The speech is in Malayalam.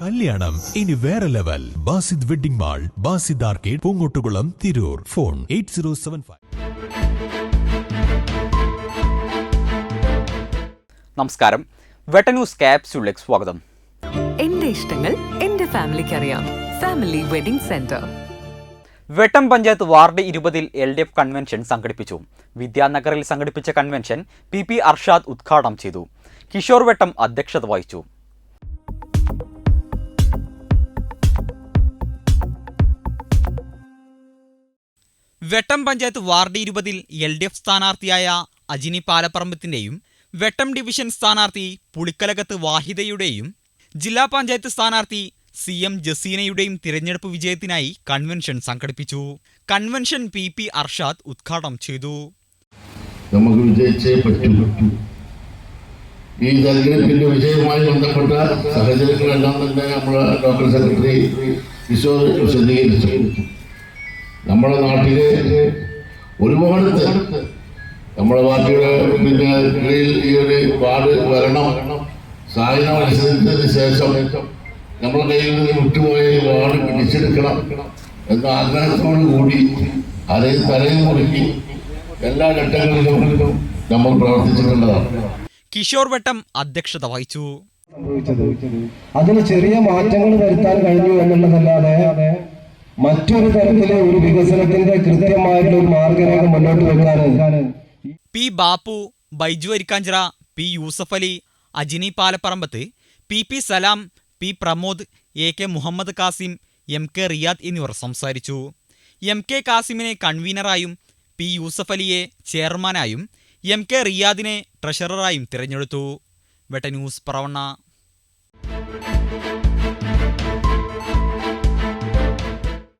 കല്യാണം. ഇനി വേറെ level. Basid wedding mall Basid arcade Poongottukulam Tirur. Phone eight zero seven five. നമസ്കാരം. വെട്ടന്യൂസ് ക്യാപ്സ്യൂളിലേക്ക് സ്വാഗതം. എന്റെ ഇഷ്ടങ്ങൾ എന്റെ ഫാമിലിക്ക് അറിയാം. Family wedding centre. Vettom panchayat ward ഇരുപതിൽ എൽ ഡി എഫ് കൺവെൻഷൻ സംഘടിപ്പിച്ചു. വിദ്യാനഗറിൽ സംഘടിപ്പിച്ച കൺവെൻഷൻ പി പി അർഷാദ് ഉദ്ഘാടനം ചെയ്തു. കിഷോർ വെട്ടം അധ്യക്ഷത വഹിച്ചു. വെട്ടം പഞ്ചായത്ത് വാർഡ് ഇരുപതിൽ എൽ ഡി എഫ് സ്ഥാനാർത്ഥിയായ അജിനി പാലപ്പറമ്പത്തിന്റെയും വെട്ടം ഡിവിഷൻ സ്ഥാനാർത്ഥി പുളിക്കലകത്ത് വാഹിദയുടെയും ജില്ലാ പഞ്ചായത്ത് സ്ഥാനാർത്ഥി സി എം ജസീനയുടെയും തിരഞ്ഞെടുപ്പ് വിജയത്തിനായി കൺവെൻഷൻ സംഘടിപ്പിച്ചു. കൺവെൻഷൻ പി പി അർഷാദ് ഉദ്ഘാടനം ചെയ്തു. നമുക്ക് വിജയിച്ചേ പറ്റൂ. ഈ തെരഞ്ഞെടുപ്പിന്റെ വിജയവുമായി ബന്ധപ്പെട്ട സാഹചര്യങ്ങളെല്ലാം തന്നെ ലോക്കൽ സെക്രട്ടറി വിശദീകരിച്ചു. നമ്മുടെ നാട്ടിലെ ഒരുപാട് നമ്മുടെ പാർട്ടിയുടെ പിന്നെ കീഴിൽ ഈ ഒരു വാർഡ് വരണം സാധനം മത്സരത്തിന് ശേഷം നമ്മുടെ കയ്യിൽ നിന്ന് വിട്ടുപോയ പാട് വാർഡ് പിടിച്ചെടുക്കണം എന്ന ആഗ്രഹത്തോടു കൂടി അതേ തലയിൽ മുറുക്കി എല്ലാ ഘട്ടങ്ങളിലും നമ്മൾ പ്രവർത്തിച്ചിട്ടുള്ളതാണ്. കിഷോർ വട്ടം അധ്യക്ഷത വഹിച്ചു. അതിന് ചെറിയ മാറ്റങ്ങൾ വരുത്താൻ കഴിഞ്ഞു എന്നുള്ളതല്ലാതെ മറ്റൊരു തരത്തിലെ ഒരു വികസനത്തിന്റെ കൃത്യമായിട്ടുള്ള ഒരു മാർഗരേഖ മുന്നോട്ട് വെക്കാൻ P Bappu Baiju Arikkanchira P Yusuf Ali Ajini Palapparambath P P Salam P Pramod A K Muhammad Kasim M K Riyad എന്നിവർ സംസാരിച്ചു. എം കെ കാസിമിനെ കൺവീനറായും പി യൂസഫ് അലിയെ ചെയർമാനായും എം കെ റിയാദിനെ ട്രഷററായും തിരഞ്ഞെടുത്തു. വെട്ട ന്യൂസ് പ്രവണ്ണ